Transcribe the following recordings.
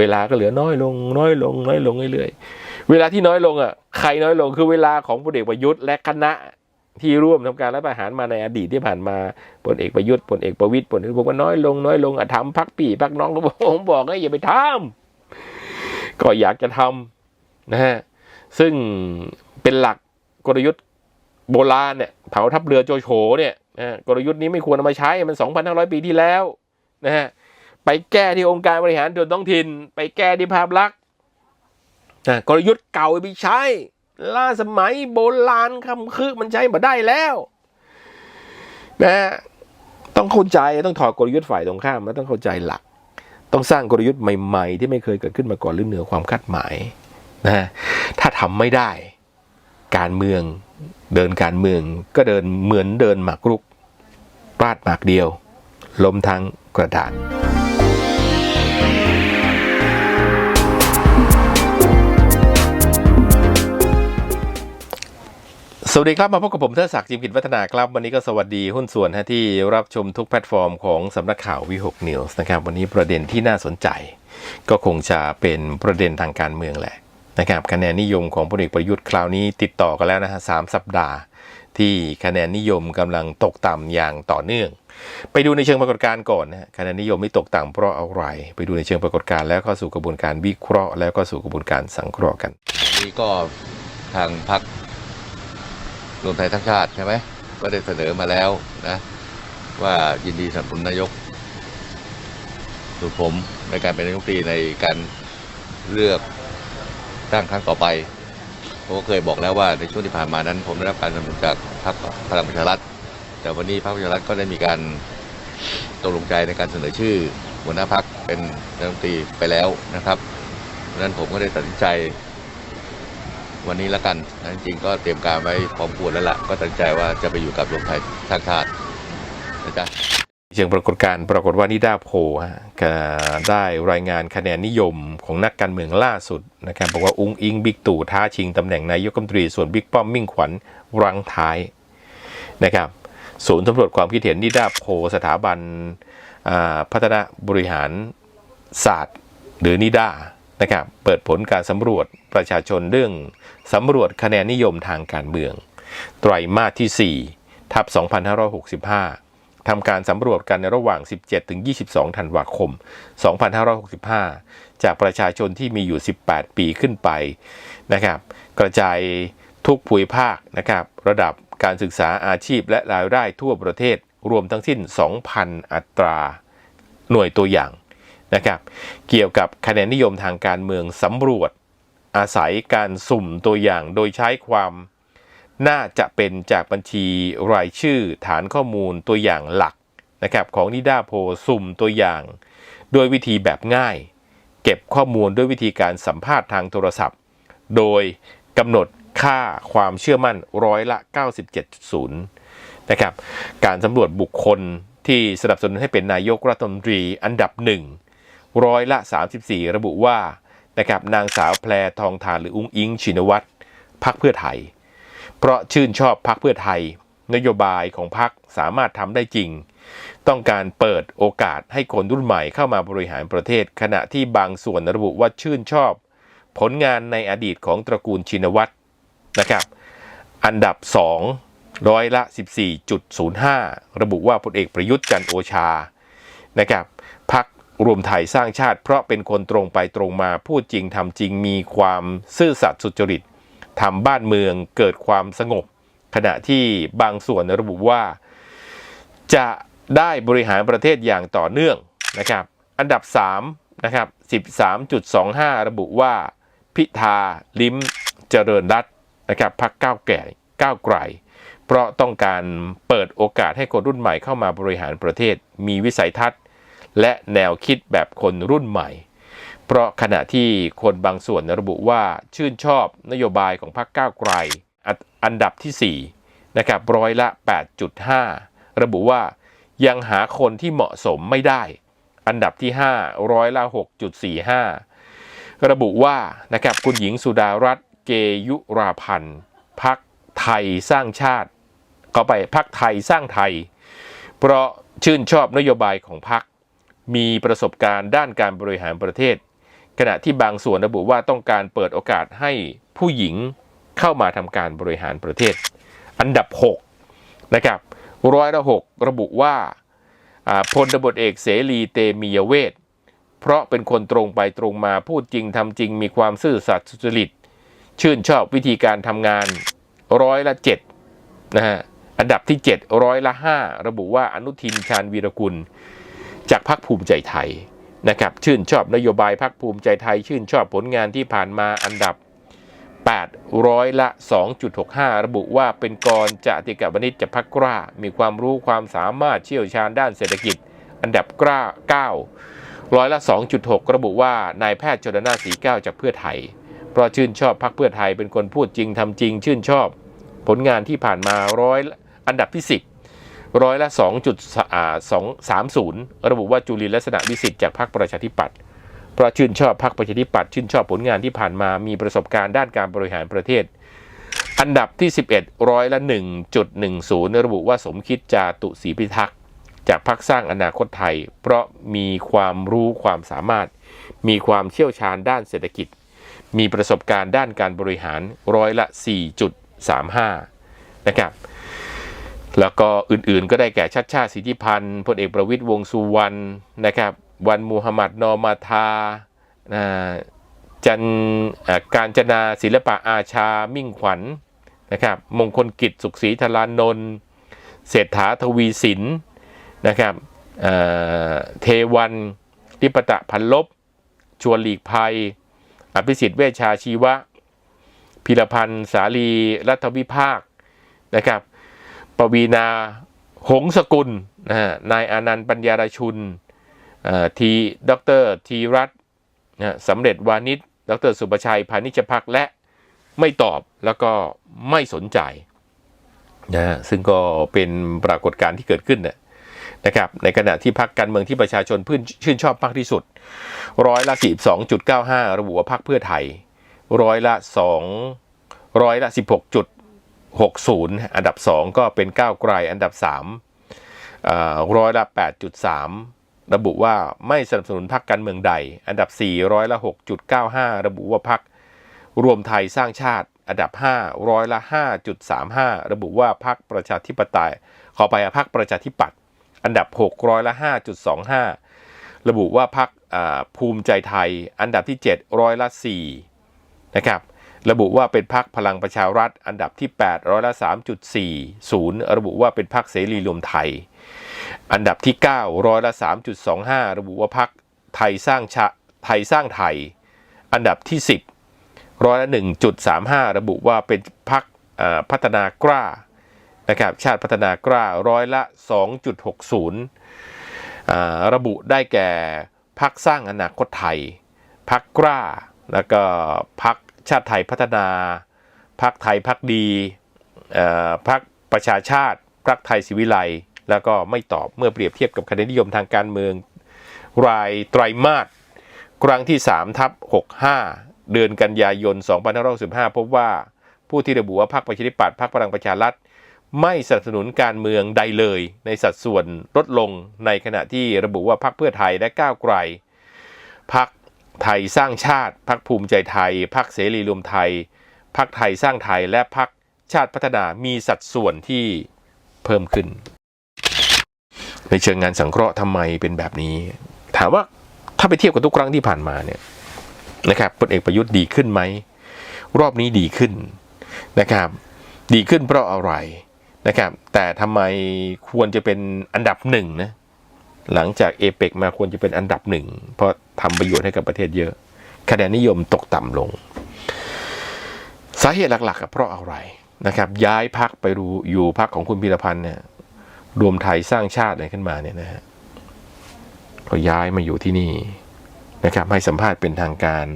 เวลาก็เหลือน้อยลง น้อยลง น้อยลงเรื่อยๆ เวลาที่น้อยลงอะใครน้อยลงคือเวลาของพลเอกประยุทธ์และคณะที่ร่วมทำการรัฐประหารมาในอดีตที่ผ่านมาพลเอกประยุทธ์พลเอกประวิตยพลเอกบอกว่าน้อยลงน้อยลงอะทำพักปีพักน้องก็บอกผมบอกให้อย่าไปทำก็อยากจะทำนะฮะซึ่งเป็นหลักกลยุทธ์โบราณเนี่ยเผาทัพเรือโจโฉเนี่ยนะฮะกลยุทธ์นี้ไม่ควรเอามาใช้มัน 2,500 ปีที่แล้วนะฮะ ไปแก้ที่องค์การบริหารส่วนท้องถิ่น ไปแก้ที่ภาพลักษณ์กลยุทธ์เก่าไปใช้ ล่าสมัยโบราณคำคือมันใช้มาได้แล้วนะต้องเข้าใจต้องถอดกลยุทธ์ฝ่ายตรงข้ามแล้วต้องเข้าใจหลัก ต้องสร้างกลยุทธ์ใหม่ๆ ที่ไม่เคยเกิดขึ้นมาก่อนหรือเหนือความคาดหมายนะถ้าทำไม่ได้ การเมืองเดินการเมืองก็เดินเหมือนเดินหมากรุกปาดหมากเดียวล้มทั้งกระดาน สวัสดีครับ มาพบกับผมเทอศักดิ์จิมกิจวัฒนาครับ วันนี้ก็สวัสดีหุ้นส่วนที่รับชมทุกแพลตฟอร์มของสำนักข่าววิหกนิวส์นะครับ วันนี้ประเด็นที่น่าสนใจ ก็คงจะเป็นประเด็นทางการเมืองแหละนะครับคะแนนนิยมของพลเอกประยุทธ์คราวนี้ติดต่อกันแล้วนะฮะสามสัปดาห์ ที่คะแนนนิยมกำลังตกต่ำอย่างต่อเนื่อง ไปดูในเชิงปรากฏการณ์ก่อนนะคะแนนนิยมไม่ตกต่ำเพราะอะไร ไปดูในเชิงปรากฏการณ์แล้วเข้าสู่กระบวนการวิเคราะห์ แล้วก็สู่กระบวนการสังเคราะห์กันนี่ก็ทางพรรค รวมไทยทั้งชาติใช่ไหมก็ได้เสนอมาแล้วนะ ว่ายินดีสนับสนุนนายกสุผมในการเป็นนายกรัฐมนตรีในการเลือกตั้งครั้งต่อไปผมก็เคยบอกแล้วว่าในช่วงที่ผ่านมานั้น ผมได้รับการสนับสนุนจากพรรคพลังประชารัฐแต่วันนี้พรรคประชารัฐก็ได้มีการตกลงใจในการเสนอชื่อหัวหน้าพรรคเป็นนายกรัฐมนตรีไปแล้วนะครับเพราะฉะนั้นผมก็ได้ตัดสินใจ วันนี้ล้วกันนะจริงๆก็เตรียมการไว้พร้อมควรแล้วล่ะ ก็ตัดสินใจว่าจะไปอยู่กับรวมไทยสร้างชาตินะจ๊ะเชิงปรากฏการปรากฏว่านิดาโพฮะได้รายงานคะแนนนิยมของนักการเมืองล่าสุดนะครับบอกว่าอุ้งอิงบิ๊กตู่ท้าชิงตำแหน่งนายกรัฐมนตรีส่วนบิ๊กป้อมมิ่งขวัญรังท้ายนะครับศูนย์สำรวจความคิดเห็นนิดาโพสถาบันพัฒนาบริหารศาสตร์ หรือนิดา นะครับเปิดผลการสำรวจประชาชนเรื่องสำรวจคะแนนนิยมทางการเมือง ไตรมาสที่4ทับ2565ทำการสำรวจกันในระหว่าง 17-22 ธันวาคม 2565 จากประชาชนที่มีอยู่ 18 ปีขึ้นไปนะครับ กระจายทุกภูมิภาคนะครับ ระดับการศึกษาอาชีพและรายได้ทั่วประเทศรวมทั้งสิ้น 2,000 อัตรา หน่วยตัวอย่าง นะครับเกี่ยวกับคะแนนนิยมทางการเมืองสำรวจ อาศัยการสุ่มตัวอย่างโดยใช้ความน่าจะเป็นจากบัญชีรายชื่อฐานข้อมูลตัวอย่างหลักนะครับของนิดาโพสุ่มตัวอย่างโดยวิธีแบบง่าย เก็บข้อมูลด้วยวิธีการสัมภาษณ์ทางโทรศัพท์ โดยกำหนดค่าความเชื่อมั่นร้อยละ 97.0 นะครับ การสำรวจบุคคลที่สนับสนุนให้เป็นนายกรัฐมนตรีอันดับหนึ่ง ร้อยละ 34 ระบุว่านะครับนางสาวแพรทองทานหรืออุ้งอิงชินวัตรพักเพื่อไทย เพราะชื่นชอบพักเพื่อไทย นโยบายของพักสามารถทำได้จริง ต้องการเปิดโอกาสให้คนรุ่นใหม่เข้ามาบริหารประเทศ ขณะที่บางส่วนระบุว่าชื่นชอบ ผลงานในอดีตของตระกูลชินวัตรนะครับ อันดับ 2 ร้อยละ 14.05 ระบุว่าพลเอกประยุทธ์จันโอชานะครับ รวมไทยสร้างชาติเพราะเป็นคนตรงไปตรงมาพูดจริงทำจริงมีความซื่อสัตย์สุจริตทำบ้านเมืองเกิดความสงบ ขณะที่บางส่วนระบุว่า จะได้บริหารประเทศอย่างต่อเนื่องนะครับ อันดับ3นะครับ13.25 ระบุว่า พิธาลิ้มเจริญรัตน์นะครับพักก้าวแก่ก้าวไกลเพราะต้องการเปิดโอกาสให้คนรุ่นใหม่เข้ามาบริหารประเทศ มีวิสัยทัศน์ และแนวคิดแบบคนรุ่นใหม่ เพราะขณะที่คนบางส่วนระบุว่าชื่นชอบนโยบายของพรรคก้าวไกลอันอันดับที่4นะครับร้อยละ 8.5 ระบุว่ายังหาคนที่เหมาะสมไม่ได้ อันดับที่ 5 ร้อยละ 6.45 ระบุว่านะครับคุณหญิงสุดารัตน์เกยุราพันธ์พักไทยสร้างชาติก็ไปพักไทยสร้างไทย เพราะชื่นชอบนโยบายของพัก มีประสบการณ์ด้านการบริหารประเทศ ขณะที่บางส่วนระบุว่าต้องการเปิดโอกาสให้ผู้หญิงเข้ามาทำการบริหารประเทศ อันดับ 6 นะครับร้อยละหกระบุว่าพลตบทเอกเสรีเตมียเวทเพราะเป็นคนตรงไปตรงมาพูดจริงทำจริงมีความซื่อสัตย์สุจริต ชื่นชอบวิธีการทำงานร้อยละเจ็ดนะฮะอันดับที่ 7 ร้อยละ 5 ระบุว่าอนุทินชาญวีรกุล จากพรรคภูมิใจไทยนะครับชื่นชอบนโยบายพรรคภูมิใจไทย ชื่นชอบผลงานที่ผ่านมาอันดับ 8 ร้อยละ 2.65 ระบุว่าเป็นกรจติกาวนิชจากพรรคกล้า มีความรู้ความสามารถเชี่ยวชาญด้านเศรษฐกิจ อันดับกล้า 9 ร้อยละ 2.6 ระบุว่านายแพทย์ชนนาสีแก้วจากเพื่อไทย เพราะชื่นชอบพรรคเพื่อไทยเป็นคนพูดจริงทำจริง ชื่นชอบ ผลงานที่ผ่านมาร้อยอันดับที่ 10 ร้อยละ2.30 ระบุว่าจุลินลักษณะวิสิทธิ์จากพรรคประชาธิปัตย์เพราะชื่นชอบพรรคประชาธิปัตย์ชื่นชอบผลงานที่ผ่านมามีประสบการณ์ด้านการบริหารประเทศ อันดับที่ 11 ร้อยละ 1.10 ระบุว่าสมคิดจาตุศรีพิทักษ์จากพรรคสร้างอนาคตไทย เพราะมีความรู้ความสามารถ มีความเชี่ยวชาญด้านเศรษฐกิจ มีประสบการณ์ด้านการบริหารร้อยละ 4.35 นะครับ แล้วก็อื่นๆก็ได้แก่ชัดชาติสิทธิพันธ์พลเอกประวิตยวงสุวรรณนะครับ วันมูฮัมหมัดนอมาทาจันการจนาศิลปะอาชามิ่งขวัญนะครับ มงคลกิจสุขศรีธารานนท์เศรษฐาทวีสินนะครับเทวันลิปตะพันลบ ชวนหลีกภัย อภิสิทธิ์เวชชาชีวะ พิรพันธ์สาลีรัฐวิภาคนะครับ ปวีนา หงสกุลนะฮะนายอานันต์ปัญญารชุนเอ่อทีดรทีรัตนะสำเร็จวานิชดรสุประชัยพานิชพักและไม่ตอบแล้วก็ไม่สนใจนะซึ่งก็เป็นปรากฏการณ์ที่เกิดขึ้นนะนะครับในขณะที่พักการเมืองที่ประชาชนพื้นชื่นชอบมากที่สุด ร้อยละ 42.95 ระบุว่าพักเพื่อไทย ร้อยละ 2 ร้อยละ 16 60 อันดับ 2 ก็เป็นก้าวไกลอันดับ3ร้อยละ 8.3 ระบุว่าไม่สนับสนุนพรรคการเมืองใด อันดับ 4 ร้อยละ 6.95 ระบุว่าพรรครวมไทยสร้างชาติ อันดับ 5 ร้อยละ 5.35 ระบุว่าพรรคประชาธิปไตย ขอไปพรรคประชาธิปัตย์อันดับ 6 ร้อยละ 5.25 ระบุว่าพรรคภูมิใจไทย อันดับที่ 7 ร้อยละ4นะครับ ระบุว่าเป็นพักพลังประชารัฐ อันดับที่ 8 ร้อยละ 3.40 ระบุว่าเป็นพักเสรีรวมไทย อันดับที่ 9 ร้อยละ 3.25 ระบุว่าพักไทยสร้างชาไทยสร้างไทย อันดับที่ 10 ร้อยละ 1.35 ระบุว่าเป็นพักพัฒนากล้านะครับชาติพัฒนากล้าร้อยละ 2.60 ระบุได้แก่พักสร้างอนาคตไทยพักกล้าแล้วก็พัก ชาติไทยพัฒนาพักไทยพักดีพักประชาชาติพักไทยศิวิไลแล้วก็ไม่ตอบเมื่อเปรียบเทียบกับคะแนนนิยมทางการเมือง รายไตรมาสครั้งที่ 3 ทับ 65 เดือนกันยายน 2565 พบว่าผู้ที่ระบุว่าพรรคประชาธิปัตย์พรรคพลังประชารัฐ ไม่สนับสนุนการเมืองใดเลย ในสัดส่วนลดลงในขณะที่ระบุว่าพรรคเพื่อไทยและก้าวไกลพรรค ไทยสร้างชาติพรรคภูมิใจไทยพรรคเสรีรวมไทยพรรคไทยสร้างไทยและพรรคชาติพัฒนามีสัดส่วนที่เพิ่มขึ้น ในเชิงงานสังเคราะห์ทำไมเป็นแบบนี้ ถามว่าถ้าไปเทียบกับทุกครั้งที่ผ่านมาเนี่ยนะครับพลเอกประยุทธ์ดีขึ้นไหมรอบนี้ดีขึ้นนะครับ ดีขึ้นเพราะอะไรนะครับ แต่ทำไมควรจะเป็นอันดับหนึ่งนะ หลังจากเอเปกมาควรจะเป็นอันดับหนึ่ง เพราะทำประโยชน์ให้กับประเทศเยอะ คะแนนนิยมตกต่ำลง สาเหตุหลักๆเพราะอะไรนะครับ ย้ายพักไปรูอยู่พักของคุณพิรพันธ์เนี่ยรวมไทยสร้างชาติอะไรขึ้นมาเนี่ยนะฮะก็ย้ายมาอยู่ที่นี่นะครับ ให้สัมภาษณ์เป็นทางการ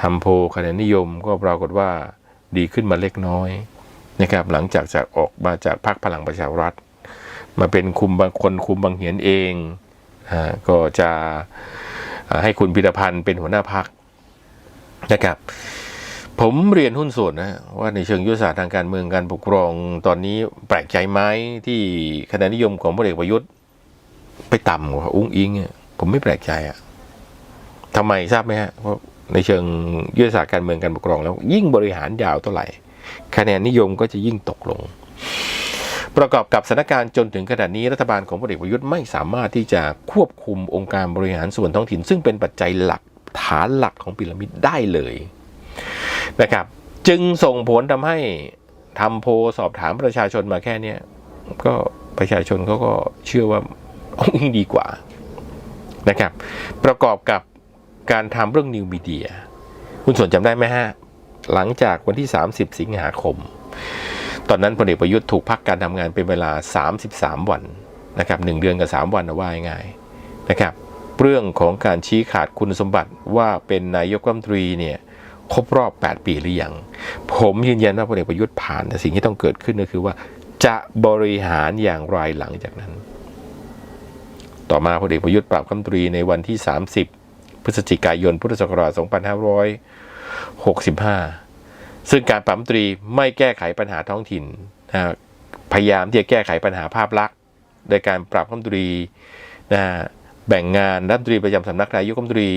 ทำโพลคะแนนนิยมก็ปรากฏว่าดีขึ้นมาเล็กน้อยนะครับหลังจากจากออกมาจากพรรคพลังประชารัฐ มาเป็นคุมบางคนคุมบางเหียนเอง ก็จะให้คุณพิรพันธ์เป็นหัวหน้าพักนะครับ ผมเรียนหุ้นส่วนนะว่าในเชิงยุทธศาสตร์ทางการเมืองการปกครองตอนนี้แปลกใจไหมที่คะแนนนิยมของพลเอกประยุทธ์ไปต่ำกว่าอุ้งอิงผมไม่แปลกใจอะทำไมทราบไหมฮะเพราในเชิงยุทธศาสตร์การเมืองการปกครองแล้ว ยิ่งบริหารยาวเท่าไหร่ คะแนนนิยมก็จะยิ่งตกลง ประกอบกับสถานการณ์จนถึงขนาดนี้รัฐบาลของพลเอกประยุทธ์ไม่สามารถที่จะควบคุมองค์การบริหารส่วนท้องถิ่น ซึ่งเป็นปัจจัยหลักฐานหลักของพีระมิดได้เลยนะครับ จึงส่งผลทำให้ทำโพสอบถามประชาชนมาแค่เนี้ยก็ประชาชนเขาก็เชื่อว่าองค์อิงดีกว่านะครับ ประกอบกับการทำเรื่องนิวมีเดีย คุณส่วนจำได้ไหมฮะ หลังจากวันที่ 30 สิงหาคม อนนั้นพลเอกประยุทธ์ถูกพักการทำงานเป็นเวลา 33 วันนะครับหนึ่งเดือนกับ 3 วันนะว่าง่ายๆนะครับเรื่องของการชี้ขาดคุณสมบัติว่าเป็นนายกรัฐมนตรีเนี่ยครบรอบ 8 ปีหรือยัง ผมยืนยันว่าพลเอกประยุทธ์ผ่านแต่สิ่งที่ต้องเกิดขึ้นก็คือว่า จะบริหารอย่างไรหลังจากนั้น ต่อมาพลเอกประยุทธ์ปราบรัฐมนตรีในวันที่ 30 พฤศจิกายน พุทธศักราช 2565 ซึ่งการปราบรัฐมนตรีไม่แก้ไขปัญหาท้องถิ่นนะพยายามที่จะแก้ไขปัญหาภาพลักษณ์โดยการปรับรัฐมนตรีนะแบ่งงานรัฐมนตรีประจำสำนักนายกรัฐมนตรี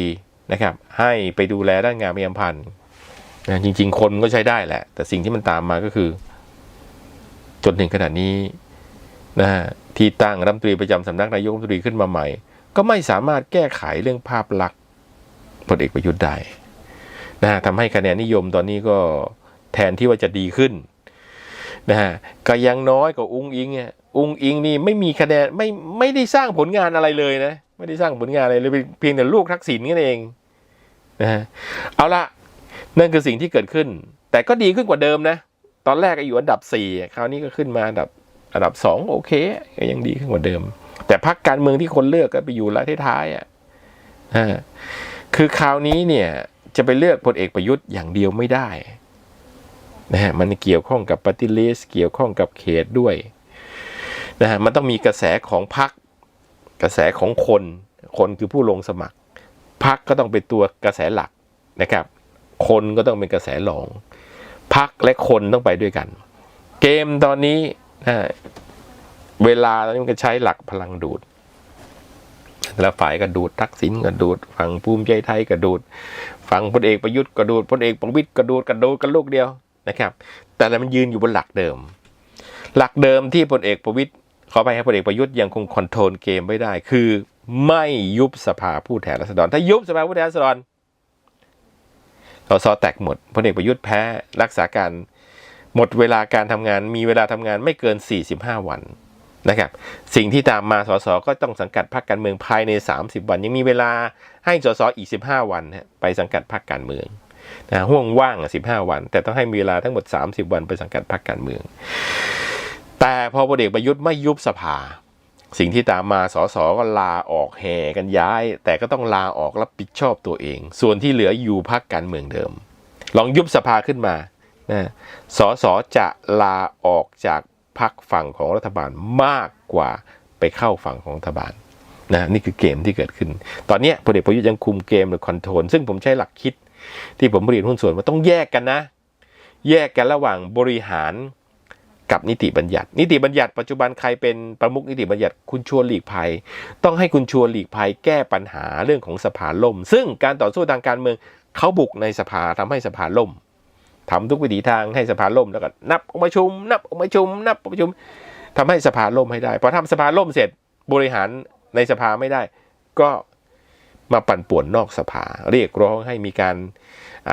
นะครับ ให้ไปดูแลด้านงานพยาพันธ์นะจริง ๆ คนก็ใช้ได้แหละ แต่สิ่งที่มันตามมาก็คือ จนถึงขนาดนี้นะที่ตั้งรัฐมนตรีประจำสำนักนายกรัฐมนตรีขึ้นมาใหม่ ก็ไม่สามารถแก้ไขเรื่องภาพลักษณ์พลเอกประยุทธ์ได้ นะทำให้คะแนนนิยมตอนนี้ก็แทนที่ว่าจะดีขึ้นนะฮะก็ยังน้อยกว่าอุ้งอิงอะอุ้งอิงนี่ไม่มีคะแนนไม่ไม่ได้สร้างผลงานอะไรเลยนะ ไม่ได้สร้างผลงานอะไรเลยเพียงแต่ลูกทักษิณนั่นเองนะฮะเอาละนั่นคือสิ่งที่เกิดขึ้น แต่ก็ดีขึ้นกว่าเดิมนะ ตอนแรกก็อยู่อันดับสี่คราวนี้ก็ขึ้นมาอันดับอันดับสองโอเคก็ยังดีขึ้นกว่าเดิม แต่พรรคการเมืองที่คนเลือกก็ไปอยู่ละท้ายๆอะคือคราวนี้เนี่ย จะไปเลือกพลเอกประยุทธ์อย่างเดียวไม่ได้นะฮะมันเกี่ยวข้องกับปฏิริษเกี่ยวข้องกับเขตด้วยนะฮะมันต้องมีกระแสของพรรคกระแสของคนคนคือผู้ลงสมัครพรรคก็ต้องเป็นตัวกระแสหลักนะครับ คนก็ต้องเป็นกระแสรองพักและคนต้องไปด้วยกัน เกมตอนนี้นะเวลาตอนนี้มันก็ใช้หลักพลังดูด ล้วฝ่ายก็ดูดทักษิณก็ดูดฝั่งภูมิใจไทยก็ดูดฝั่งพลเอกประยุทธ์ก็ดูดพลเอกประวิตยก็ดูดกระดูดกันลูกเดียวนะครับ แต่ละมันยืนอยู่บนหลักเดิม หลักเดิมที่พลเอกประวิตยขอไปให้พลเอกประยุทธ์ยังคงคอนโทรลเกมไม่ได้ คือไม่ยุบสภาผู้แทนราษฎรถ้ายุบสภาผู้แทนราษฎรสสแตกหมดพลเอกประยุทธ์แพ้รักษาการหมดเวลาการทำงานมีเวลาทำงานไม่เกิน 45 วัน นะครับ สิ่งที่ตามมาสสก็ต้องสังกัดพรรคการเมืองภายใน 30 วัน ยังมีเวลาให้สสอีก 15 วันไปสังกัดพรรคการเมืองนะห่วงว่างอะ15วัน แต่ต้องให้มีเวลาทั้งหมด 30 วันไปสังกัดพรรคการเมือง แต่พอพลเอกประยุทธ์ไม่ยุบสภา สิ่งที่ตามมาสสก็ลาออกแห่กันย้าย แต่ก็ต้องลาออกรับผิดชอบตัวเอง ส่วนที่เหลืออยู่พักการเมืองเดิม ลองยุบสภาขึ้นมานะสสจะลาออกจาก พักฝั่งของรัฐบาลมากกว่าไปเข้าฝั่งของรัฐบาลนะนี่คือเกมที่เกิดขึ้น ตอนนี้พลเอกประยุทธ์ยังคุมเกมหรือคอนโทรลซึ่งผมใช้หลักคิด ที่ผมเรียนหุ้นส่วนว่าต้องแยกกันนะ แยกกันระหว่างบริหารกับนิติบัญญัติ นิติบัญญัติปัจจุบันใครเป็นประมุขนิติบัญญัติคุณชวนหลีกภัย ต้องให้คุณชวนหลีกภัยแก้ปัญหาเรื่องของสภาล่ม ซึ่งการต่อสู้ทางการเมืองเขาบุกในสภาทำให้สภาล่ม ทำทุกวิถีทางให้สภาล่มแล้วก็นับองค์ประชุม นับองค์ประชุม นับองค์ประชุมทำให้สภาล่มให้ได้พอทำสภาล่มเสร็จบริหารในสภาไม่ได้ ก็มาปั่นป่วนนอกสภา เรียกร้องให้มีการ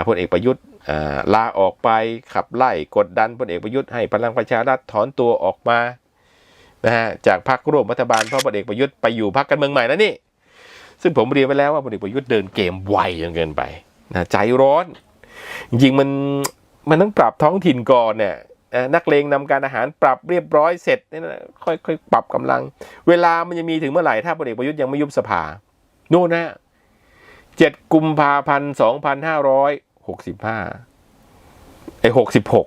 พลเอกประยุทธ์ลาออกไปขับไล่กดดันพลเอกประยุทธ์ให้พลังประชารัฐถอนตัวออกมานะฮะจากพรรคร่วมรัฐบาลเพราะพลเอกประยุทธ์ไปอยู่พรรคการเมืองใหม่แล้วนี่ ซึ่งผมเรียนไปแล้วว่าพลเอกประยุทธ์เดินเกมไวจนเกินไปนะใจร้อนจริงมัน มันต้องปรับท้องถิ่นก่อนเนี่ยนักเลงนำการอาหารปรับเรียบร้อยเสร็จเนี่ยนะค่อยๆปรับกำลัง เวลามันจะมีถึงเมื่อไหร่ถ้าพลเอกประยุทธ์ยังไม่ยุบสภาโน่นนะเจ็ดกุมภาพันธ์สองพันห้าร้อยหกสิบห้าไอหกสิบหก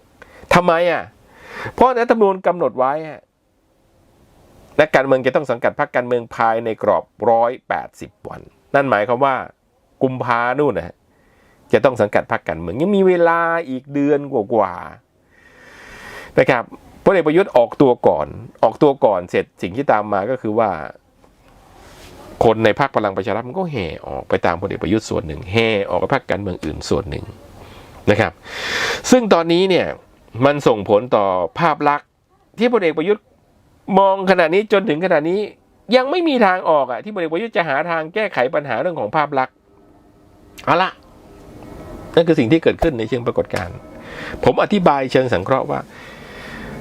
ทำไมอะ เพราะรัฐธรรมนูญกำหนดไว้ะนักการเมืองจะต้องสังกัดพรรคการเมืองภายในกรอบร้อยแปดสิบวัน นั่นหมายความว่า กุมภานู่นนะ จะต้องสังกัดพรรคการเมืองยังมีเวลาอีกเดือนกว่าๆนะครับพลเอกประยุทธ์ออกตัวก่อน ออกตัวก่อนเสร็จสิ่งที่ตามมาก็คือว่า คนในพรรคพลังประชารัฐมันก็แห่ออกไปตามพลเอกประยุทธ์ส่วนหนึ่งแห่ออกไปพรรคการเมืองอื่นส่วนหนึ่งนะครับ ซึ่งตอนนี้เนี่ยมันส่งผลต่อภาพลักษณ์ที่พลเอกประยุทธ์มองขณะนี้จนถึงขณะนี้ยังไม่มีทางออกอะที่พลเอกประยุทธ์จะหาทางแก้ไขปัญหาเรื่องของภาพลักษณ์เอาละ นั่นคือสิ่งที่เกิดขึ้นในเชิงปรากฏการณ์ผมอธิบายเชิงสังเคราะห์ว่า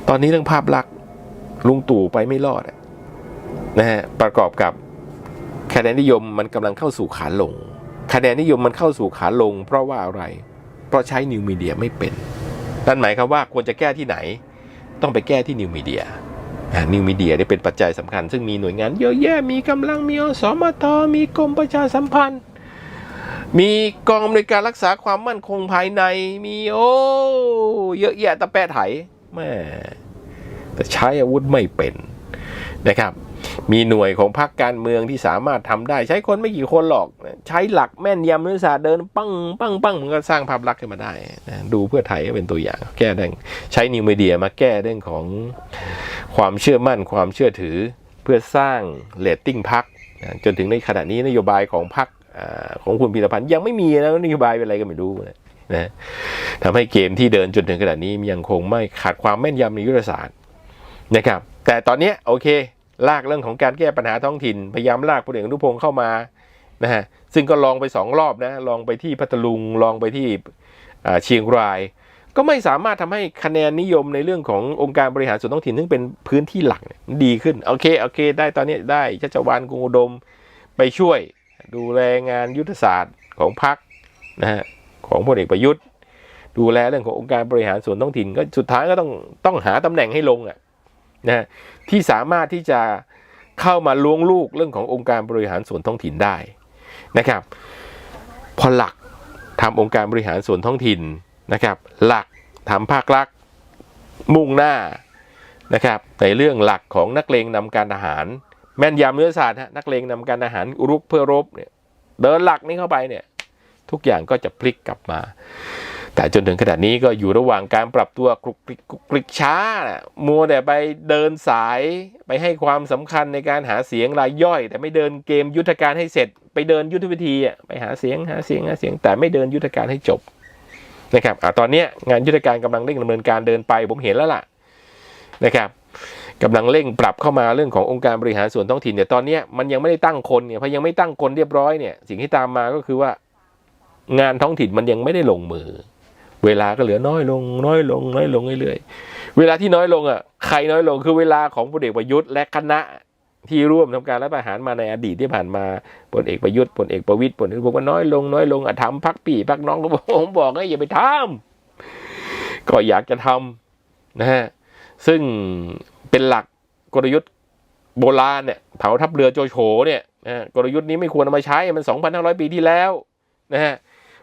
ตอนนี้เรื่องภาพลักษณ์ลุงตู่ไปไม่รอดนะฮะประกอบกับคะแนนนิยมมันกำลังเข้าสู่ขาลง คะแนนนิยมมันเข้าสู่ขาลง เพราะว่าอะไร เพราะใช้นิวมีเดียไม่เป็นนั่นหมายความว่าควรจะแก้ที่ไหน ต้องไปแก้ที่นิวมีเดียนิวมีเดียนี่เป็นปัจจัยสำคัญ ซึ่งมีหน่วยงานเยอะแยะมีกำลังมีอสมทมีกรมประชาสัมพันธ์ มีกองอำนวยการรักษาความมั่นคงภายในมีโอ้เยอะแยะตะแปะไถแม่แต่ใช้อาวุธไม่เป็นนะครับ มีหน่วยของพรรคการเมืองที่สามารถทำได้ ใช้คนไม่กี่คนหรอก ใช้หลักแม่นยำนุศาสตร์เดิน ปังปังปังมันก็สร้างภาพลักษณ์ขึ้นมาได้นะดูเพื่อไทยก็เป็นตัวอย่าง แก้ได้ใช้นิวมีเดียมาแก้เรื่องของความเชื่อมั่นความเชื่อถือ เพื่อสร้างเลตติ้งพักนะจนถึงในขณะนี้นโยบายของพัก ของคุณพีรพันธ์ยังไม่มีนะนโยบายเป็นอะไรก็ไม่รู้นะนะทำให้เกมที่เดินจนถึงขณะนี้ยังคงไม่ขาดความแม่นยำในยุทธศาสตร์นะครับ แต่ตอนนี้โอเค ลากเรื่องของการแก้ปัญหาท้องถิ่น พยายามลากพลเอกอนุพงศ์เข้ามานะฮะซึ่งก็ลองไปสองรอบนะลองไปที่พัทลุงลองไปที่เชียงราย ก็ไม่สามารถทำให้คะแนนนิยมในเรื่องขององค์การบริหารส่วนท้องถิ่นซึ่งเป็นพื้นที่หลักดีขึ้นโอเคโอเค ได้ตอนนี้ได้ชัชวานกรุงอุดมไปช่วย ดูแลงานยุทธศาสตร์ของพรรคนะฮะของพลเอกประยุทธ์ ดูแลเรื่องขององค์การบริหารส่วนท้องถิ่นก็สุดท้ายก็ต้องต้องหาตำแหน่งให้ลงอะนะที่สามารถที่จะเข้ามาล้วงลูกเรื่องขององค์การบริหารส่วนท้องถิ่นได้นะครับ พอหลักทำองค์การบริหารส่วนท้องถิ่นนะครับ หลักทำภาครัฐมุ่งหน้านะครับในเรื่องหลักของนักเลงนำการทหาร แม่นยำเนื้อศาสตร์ฮะนักเลงนำการทหารรุกเพื่อรบเนี่ยเดินหลักนี้เข้าไปเนี่ย ทุกอย่างก็จะพลิกกลับมา แต่จนถึงขณะนี้ก็อยู่ระหว่างการปรับตัวกรุกกริกกรุกกริกช้านะมัวแต่ไปเดินสายไปให้ความสำคัญในการหาเสียงรายย่อย แต่ไม่เดินเกมยุทธการให้เสร็จ ไปเดินยุทธวิธีอะไปหาเสียงหาเสียงหาเสียง แต่ไม่เดินยุทธการให้จบนะครับอะตอนนี้งานยุทธการกำลังเร่งดำเนินการเดินไปผมเห็นแล้วล่ะนะครับ กำลังเร่งปรับเข้ามาเรื่องขององค์การบริหารส่วนท้องถิ่นเนี่ยตอนนี้มันยังไม่ได้ตั้งคนเนี่ยพอยังไม่ตั้งคนเรียบร้อยเนี่ยสิ่งที่ตามมาก็คือว่างานท้องถิ่นมันยังไม่ได้ลงมือ เวลาก็เหลือน้อยลง น้อยลง น้อยลงเรื่อยๆเวลาที่น้อยลงอะใครน้อยลงคือเวลาของพลเอกประยุทธ์และคณะที่ร่วมทำการรัฐประหารมาในอดีตที่ผ่านมาพลเอกประยุทธ์พลเอกประวิตยพลเอกบอกว่าน้อยลงน้อยลงอะทำพักปีพักน้องก็บอกผมบอกให้อย่าไปทำก็อยากจะทำนะฮะ ซึ่งเป็นหลักกลยุทธ์โบราณเนี่ยเผาทัพเรือโจโฉเนี่ยนะกลยุทธ์นี้ไม่ควรเอามาใช้มัน 2,500 ปีที่แล้วนะฮะ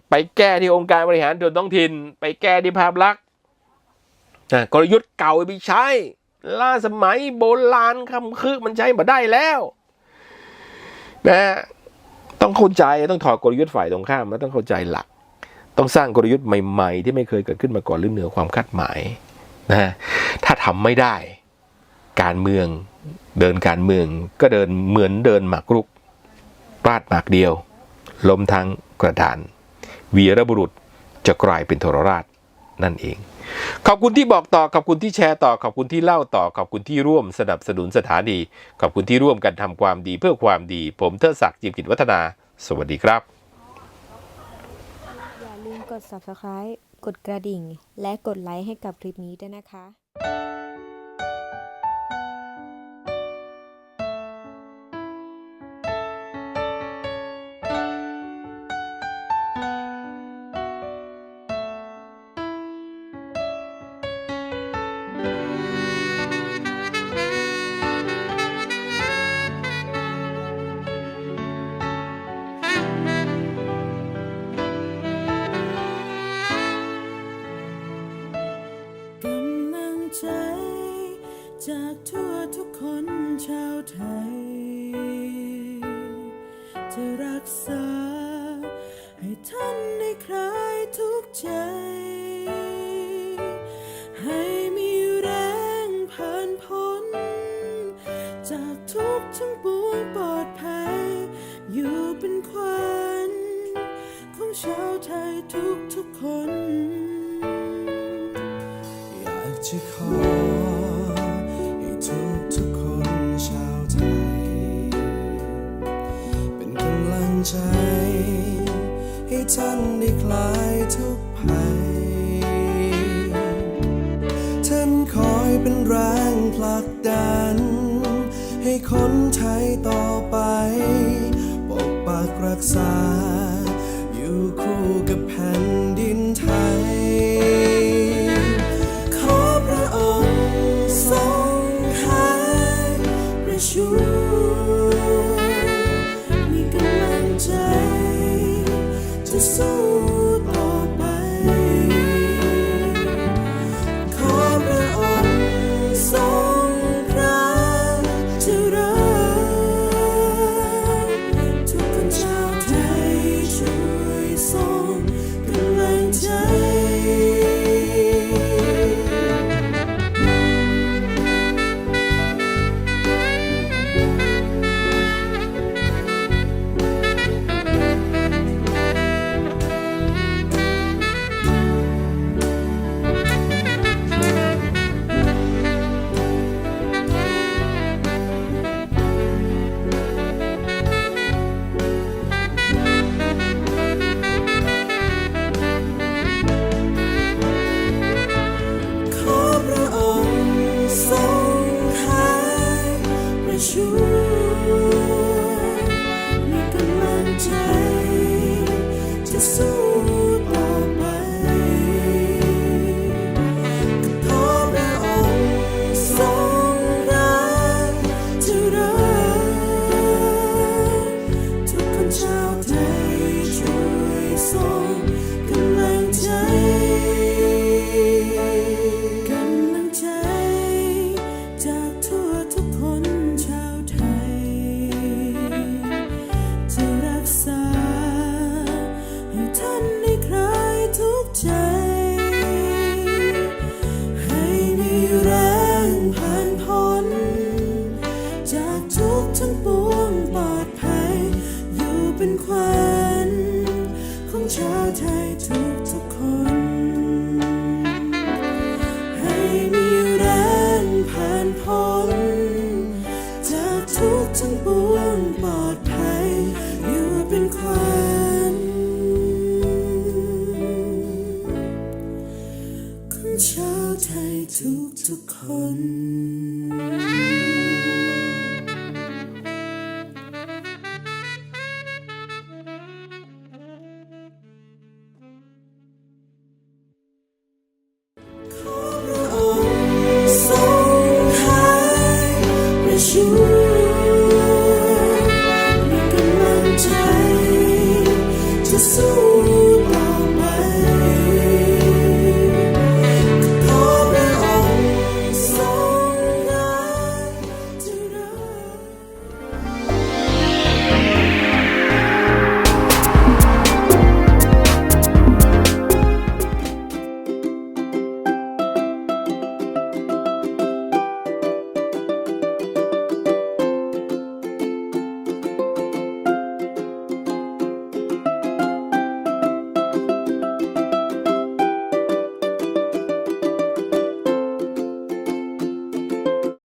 ไปแก้ที่องค์การบริหารส่วนท้องถิ่น ไปแก้ที่ภาพลักษณ์นะกลยุทธ์เก่าไปใช้ล่าสมัยโบราณคำคือมันใช้มาได้แล้วนะฮะต้องเข้าใจต้องถอดกลยุทธ์ฝ่ายตรงข้ามแล้วต้องเข้าใจหลัก ต้องสร้างกลยุทธ์ใหม่ ๆ ที่ไม่เคยเกิดขึ้นมาก่อนหรือเหนือความคาดหมาย นะฮะถ้าทำไม่ได้การเมืองเดินการเมืองก็เดินเหมือนเดินหมากรุกปาดหมากเดียว ล้มทั้งกระดาน วีรบุรุษจะกลายเป็นทรราชนั่นเอง ขอบคุณที่บอกต่อ ขอบคุณที่แชร์ต่อ ขอบคุณที่เล่าต่อ ขอบคุณที่ร่วมสนับสนุนสถานี ขอบคุณที่ร่วมกันทำความดีเพื่อความดี ผมเทิดศักดิ์จิมกิจวัฒนา สวัสดีครับ อย่าลืมกด subscribe กดกระดิ่ง และกดไลค์ให้กับคลิปนี้ด้วยนะคะ รง ป you